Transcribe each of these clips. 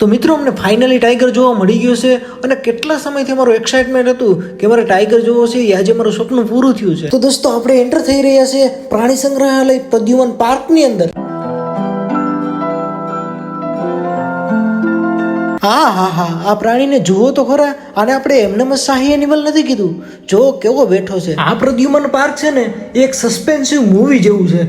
તો મિત્રો, અમને ફાઇનલી ટાઈગર જોવા મળી ગયો છે અને કેટલા સમયથી અમારું એક્સાઇટમેન્ટ હતું કે મારે ટાઈગર જોવો છે એ આજે મારું સ્વપ્ન પૂરું થયું છે. તો દોસ્તો, આપણે એન્ટર થઈ રહ્યા છે પ્રાણી સંગ્રહાલય પ્રદ્યુમન પાર્કની અંદર. હા હા હા, આ પ્રાણીને જુઓ તો ખરા આને આપણે એમને શાહી એનિમલ નથી કીધું. જો કેવો બેઠો છે. આ પ્રદ્યુમન પાર્ક છે ને એક સસ્પેન્સિવ મૂવી જેવું છે.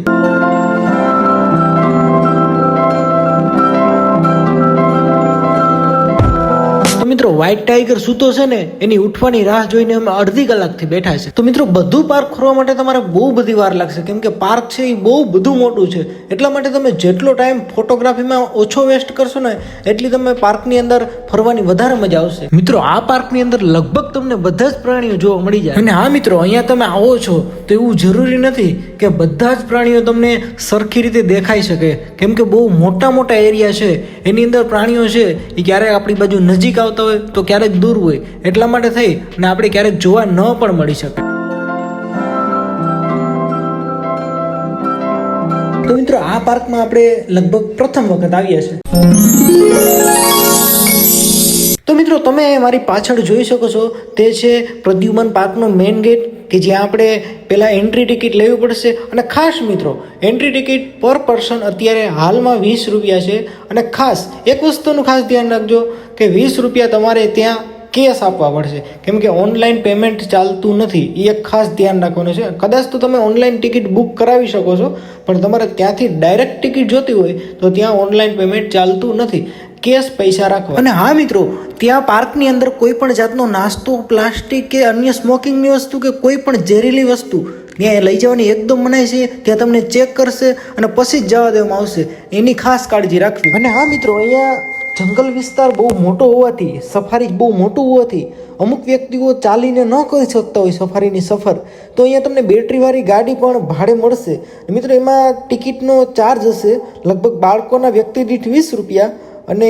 મિત્રો વ્હાઇટ ટાઈગર સૂતો છે ને, એની ઉઠવાની રાહ જોઈને અમે અડધી કલાકથી બેઠા છે. તો મિત્રો, બધું પાર્ક ફરવા માટે તમારે બહુ બધી વાર લાગશે. કેમ કે પાર્ક છે એ બહુ બધું મોટું છે. એટલા માટે તમે જેટલો ટાઈમ ફોટોગ્રાફીમાં ઓછો વેસ્ટ કરશો ને, એટલી તમે પાર્કની અંદર ફરવાની વધારે મજા આવશે. મિત્રો, આ પાર્કની અંદર લગભગ તમને બધા જ પ્રાણીઓ જોવા મળી જાય. અને હા મિત્રો, અહીંયા તમે આવો છો, તો એવું જરૂરી નથી કે બધા જ પ્રાણીઓ તમને સરખી રીતે દેખાઈ શકે. કેમ કે બહુ મોટા મોટા એરિયા છે. એની અંદર પ્રાણીઓ છે, એ ક્યારેક આપણી બાજુ નજીક આવતા હોય તો ક્યારેક દૂર હોય. એટલા માટે થઈ અને આપણે ક્યારેક જોવા ન પણ મળી શકે તો મિત્રો, આ પાર્કમાં આપણે લગભગ પ્રથમ વખત આવ્યા છે. તો મિત્રો, તમે મારી પાછળ જોઈ શકો છો, તે છે પ્રદ્યુમન પાર્કનો મેઇન ગેટ. કે જ્યાં આપણે પહેલાં એન્ટ્રી ટિકિટ લેવી પડશે. અને ખાસ મિત્રો એન્ટ્રી ટિકિટ પર પર્સન અત્યારે હાલમાં વીસ રૂપિયા છે. અને ખાસ એક વસ્તુનું ખાસ ધ્યાન રાખજો કે વીસ રૂપિયા તમારે ત્યાં કેશ આપવા પડશે. કેમ કે ઓનલાઈન પેમેન્ટ ચાલતું નથી. એ એક ખાસ ધ્યાન રાખવાનું છે. કદાચ તો તમે ઓનલાઈન ટિકિટ બુક કરાવી શકો છો, પણ તમારે ત્યાંથી ડાયરેક્ટ ટિકિટ જોતી હોય તો ત્યાં ઓનલાઈન પેમેન્ટ ચાલતું નથી. કેશ પૈસા રાખવા. અને હા મિત્રો ત્યાં પાર્કની અંદર કોઈ પણ જાતનો નાસ્તો પ્લાસ્ટિક કે અન્ય સ્મોકિંગની વસ્તુ કે કોઈ પણ ઝેરીલી વસ્તુ ત્યાં લઈ જવાની એકદમ મનાય છે ત્યાં તમને ચેક કરશે અને પછી જ જવા દેવામાં આવશે. એની ખાસ કાળજી રાખવી. અને હા મિત્રો અહીંયા જંગલ વિસ્તાર બહુ મોટો હોવાથી સફારી બહુ મોટું હોવાથી અમુક વ્યક્તિઓ ચાલીને ન કરી શકતા હોય સફારીની સફર. તો અહીંયા તમને બેટરીવાળી ગાડી પણ ભાડે મળશે. મિત્રો એમાં ટિકિટનો ચાર્જ હશે લગભગ બાળકોના વ્યક્તિ દીઠ વીસ રૂપિયા અને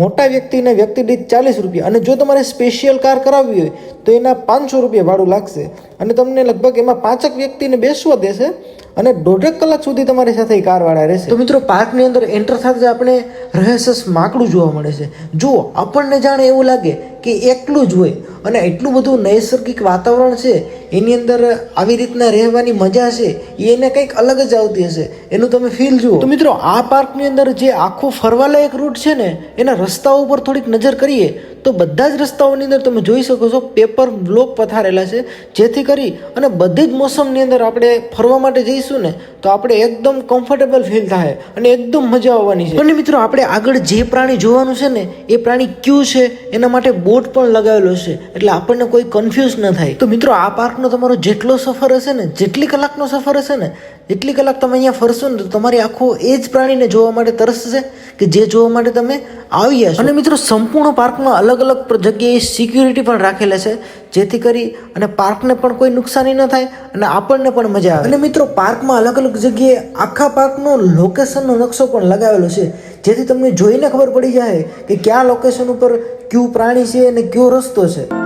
મોટા વ્યક્તિના વ્યક્તિ દીઠ ચાલીસ રૂપિયા અને જો તમારે સ્પેશિયલ કાર કરાવવી હોય તો એના પાંચસો રૂપિયા ભાડું લાગશે. અને તમને લગભગ એમાં પાંચક વ્યક્તિને બેસવા દેશે અને દોઢેક કલાક સુધી તમારી સાથે એ કારવાળા રહેશે. તો મિત્રો પાર્કની અંદર એન્ટર થતા જ આપણે રહસ્યસ માકડું જોવા મળે છે. જુઓ આપણને જાણે એવું લાગે કે એકલું જ હોય અને એટલું બધું નૈસર્ગિક વાતાવરણ છે એની અંદર આવી રીતના રહેવાની મજા છે એને કંઈક અલગ જ આવતી હશે. એનું તમે ફીલ જુઓ. તો મિત્રો આ પાર્કની અંદર જે આખો ફરવાલાયક રૂટ છે ને એના રસ્તાઓ ઉપર થોડીક નજર કરીએ તો બધા જ રસ્તાઓની અંદર તમે જોઈ શકો છો પેપર બ્લોક પથારેલા છે. જેથી કરી અને બધી જ મોસમની અંદર આપણે ફરવા માટે જઈશું ને, તો આપણે એકદમ કમ્ફર્ટેબલ ફીલ થાય અને એકદમ મજા આવવાની છે. અને મિત્રો, આપણે આગળ જે પ્રાણી જોવાનું છે ને, એ પ્રાણી ક્યું છે, એના માટે બોટ પણ લગાવેલો છે, એટલે આપણને કોઈ કન્ફ્યુઝ ન થાય. તો મિત્રો, આ પાર્કનો તમારો જેટલો સફર હશે ને, જેટલી કલાકનો સફર હશે ને જેટલી કલાક તમે અહીંયા ફરશો ને, તો તમારી આખો એ જ પ્રાણીને જોવા માટે તરસશે કે જે જોવા માટે તમે આવ્યા છો. અને મિત્રો, સંપૂર્ણ પાર્કમાં અલગ અલગ જગ્યાએ સિક્યુરિટી પણ રાખેલા છે, જેથી કરી અને પાર્કને પણ કોઈ નુકસાની ન થાય અને આપણને પણ મજા આવે. અને મિત્રો પાર્કમાં અલગ અલગ જગ્યાએ આખા પાર્કનો લોકેશનનો નકશો પણ લગાવેલો છે. જેથી તમને જોઈને ખબર પડી જાય કે કયા લોકેશન ઉપર કયું પ્રાણી છે અને કયો રસ્તો છે.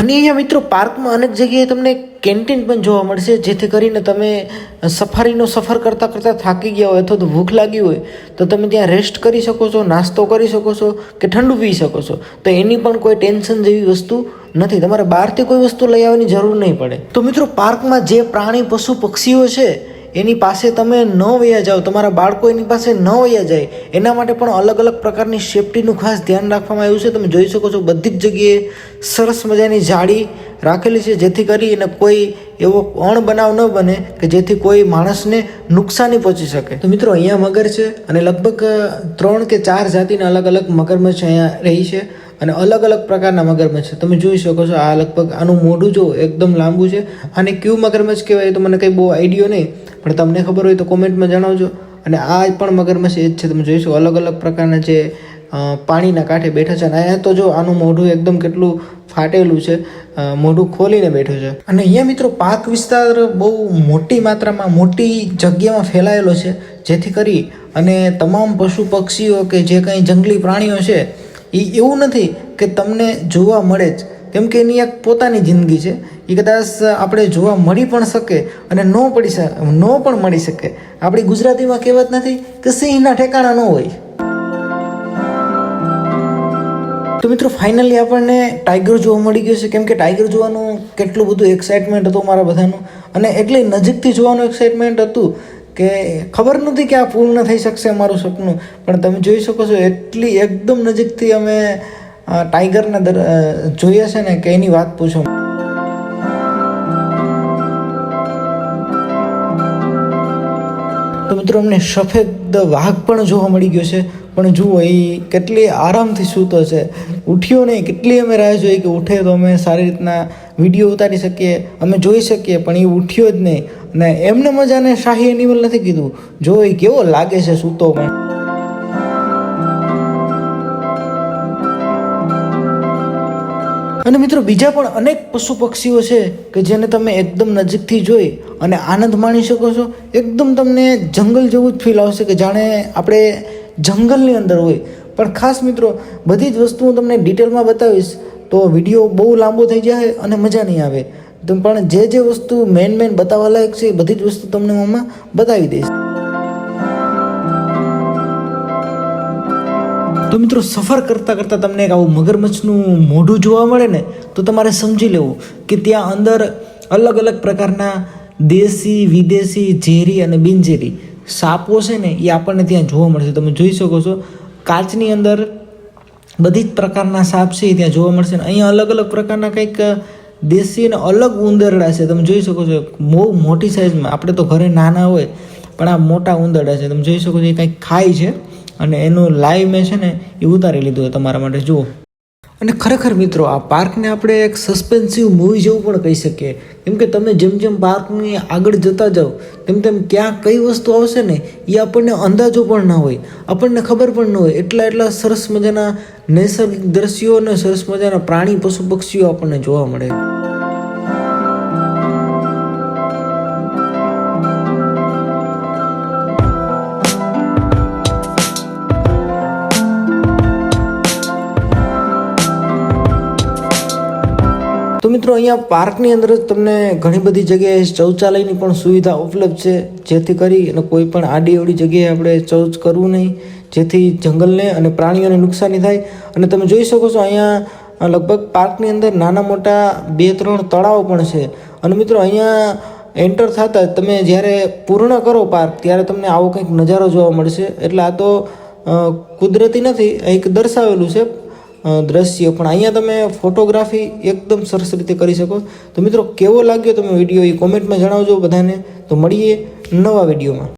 અને અહીંયા મિત્રો પાર્કમાં અનેક જગ્યાએ તમને કેન્ટીન પણ જોવા મળશે, જેથી કરીને તમે સફારીનો સફર કરતાં કરતાં થાકી ગયા હોય અથવા તો ભૂખ લાગી હોય, તો તમે ત્યાં રેસ્ટ કરી શકો છો, નાસ્તો કરી શકો છો કે ઠંડુ પી શકો છો. તો એની પણ કોઈ ટેન્શન જેવી વસ્તુ નથી. તમારે બહારથી કોઈ વસ્તુ લઈ આવવાની જરૂર નહીં પડે. તો મિત્રો પાર્કમાં જે પ્રાણી, પશુ, પક્ષીઓ છે એની પાસે તમે ન વયા જાઓ, તમારા બાળકો એની પાસે ન વયા જાય, એના માટે પણ અલગ અલગ પ્રકારની સેફટીનું ખાસ ધ્યાન રાખવામાં આવ્યું છે. તમે જોઈ શકો છો બધી જ જગ્યાએ સરસ મજાની જાળી રાખેલી છે, જેથી કરી એને કોઈ એવો અણબનાવ ન બને કે જેથી કોઈ માણસને નુકસાની પહોંચી શકે. તો મિત્રો, અહીંયા મગર છે અને લગભગ ત્રણ કે ચાર જાતિના અલગ અલગ મગરમચ્છ અહીંયા રહી છે અને અલગ અલગ પ્રકારના મગરમચ્છ છે. તમે જોઈ શકો છો આ લગભગ આનું મોઢું જો એકદમ લાંબુ છે. અને કયું મગરમચ્છ કહેવાય તો મને કંઈ બહુ આઈડિયો નહીં. પણ તમને ખબર હોય તો કોમેન્ટમાં જણાવજો. અને આ પણ મગરમચ્છ એ જ છે, તમે જોઈશું અલગ અલગ પ્રકારના જે પાણીના કાંઠે બેઠા છે. અને અહીંયા તો જો આનું મોઢું એકદમ કેટલું ફાટેલું છે મોઢું ખોલીને બેઠું છે. અને અહીંયા મિત્રો પાક વિસ્તાર બહુ મોટી માત્રામાં, મોટી જગ્યામાં ફેલાયેલો છે, જેથી કરી અને તમામ પશુ પક્ષીઓ કે જે કંઈ જંગલી પ્રાણીઓ છે એ એવું નથી કે તમને જોવા મળે જ. કેમ કે એની એક પોતાની જિંદગી છે. એ કદાચ આપણે જોવા મળી પણ શકે અને ન પડી ન પણ મળી શકે. આપણી ગુજરાતીમાં કહેવત નથી કે સિંહના ઠેકાણા ન હોય. તો મિત્રો ફાઇનલી આપણને ટાઈગર જોવા મળી ગયું છે. કેમ કે ટાઈગર જોવાનું કેટલું બધું એક્સાઇટમેન્ટ હતું મારા બધાનું. અને એટલી નજીકથી જોવાનું એક્સાઇટમેન્ટ હતું કે ખબર નહોતી કે આ પૂર્ણ થઈ શકશે અમારું સપનું. પણ તમે જોઈ શકો છો, એટલી એકદમ નજીકથી અમે ટાઈગરને અ, છે ને કે એની વાત પૂછો. તો મિત્રો અમને સફેદ વાઘ પણ જોવા મળી ગયો છે પણ જુઓ એ કેટલી આરામથી સૂતો છે. ઉઠ્યો નહીં કેટલી અમે રાહ જોઈ કે ઉઠે તો અમે સારી રીતના વીડિયો ઉતારી શકીએ અમે જોઈ શકીએ પણ એ ઉઠ્યો જ નહીં. ને એમને મજાને શાહી એનિમલ નથી કીધું. જો એ કેવો લાગે છે સૂતો પણ. અને મિત્રો બીજા પણ અનેક પશુ પક્ષીઓ છે કે જેને તમે એકદમ નજીકથી જોઈ અને આનંદ માણી શકો છો. એકદમ તમને જંગલ જેવું જ ફીલ આવશે કે જાણે આપણે જંગલની અંદર હોય. પણ ખાસ મિત્રો, બધી જ વસ્તુ હું તમને ડિટેલમાં બતાવીશ તો વીડિયો બહુ લાંબો થઈ જાય અને મજા નહીં આવે. તો પણ જે જે વસ્તુ મેન મેન બતાવવા લાયક છે એ બધી જ વસ્તુ તમને હું આમાં બતાવી દઈશ. તો મિત્રો સફર કરતાં કરતાં તમને એક આવું મગરમચ્છનું મોઢું જોવા મળે ને, તો તમારે સમજી લેવું કે ત્યાં અંદર અલગ અલગ પ્રકારના દેશી, વિદેશી, ઝેરી અને બિનઝેરી સાપો છે ને, એ આપણને ત્યાં જોવા મળશે. તમે જોઈ શકો છો, કાચની અંદર બધી જ પ્રકારના સાપ છે એ ત્યાં જોવા મળશે ને, અહીંયા અલગ અલગ પ્રકારના કંઈક દેશી અને અલગ ઉંદરડા છે. તમે જોઈ શકો છો બહુ મોટી સાઇઝમાં આપણે તો ઘરે નાના હોય, પણ આ મોટા ઉંદરડા છે. તમે જોઈ શકો છો, એ કંઈક ખાય છે. અને એનું લાઈવ મેં છે ને એ ઉતારી લીધું તમારા માટે, જુઓ. અને ખરેખર મિત્રો, આ પાર્કને આપણે એક સસ્પેન્સિવ મૂવી જેવું પણ કહી શકીએ. કેમ કે તમે જેમ જેમ પાર્કની આગળ જતા જાઓ, તેમ તેમ ક્યાં કઈ વસ્તુ આવશે ને, એ આપણને અંદાજો પણ ના હોય. આપણને ખબર પણ ન હોય. એટલા એટલા સરસ મજાના નૈસર્ગિક દ્રશ્યો અને સરસ મજાના પ્રાણી, પશુ પક્ષીઓ આપણને જોવા મળે. મિત્રો, અહીંયા પાર્કની અંદર જ તમને ઘણી બધી જગ્યાએ શૌચાલયની પણ સુવિધા ઉપલબ્ધ છે. જેથી કરી અને કોઈ પણ આડી જગ્યાએ આપણે શૌચ કરવું નહીં. જેથી જંગલને અને પ્રાણીઓને નુકસાની થાય. અને તમે જોઈ શકો છો, અહીંયા લગભગ પાર્કની અંદર નાના મોટા બે ત્રણ તળાવ પણ છે. અને મિત્રો, અહીંયા એન્ટર થતાં તમે જ્યારે પૂર્ણ કરો પાર્ક, ત્યારે તમને આવો કંઈક નજારો જોવા મળશે. એટલે આ તો કુદરતી નથી એક દર્શાવેલું છે. દ્રશ્ય. પણ અહીંયા તમે ફોટોગ્રાફી એકદમ સરસ રીતે કરી શકો. તો મિત્રો, કેવો લાગ્યો તમે વીડિયો, એ કોમેન્ટમાં જણાવજો બધાને. તો મળીએ નવા વિડીયોમાં.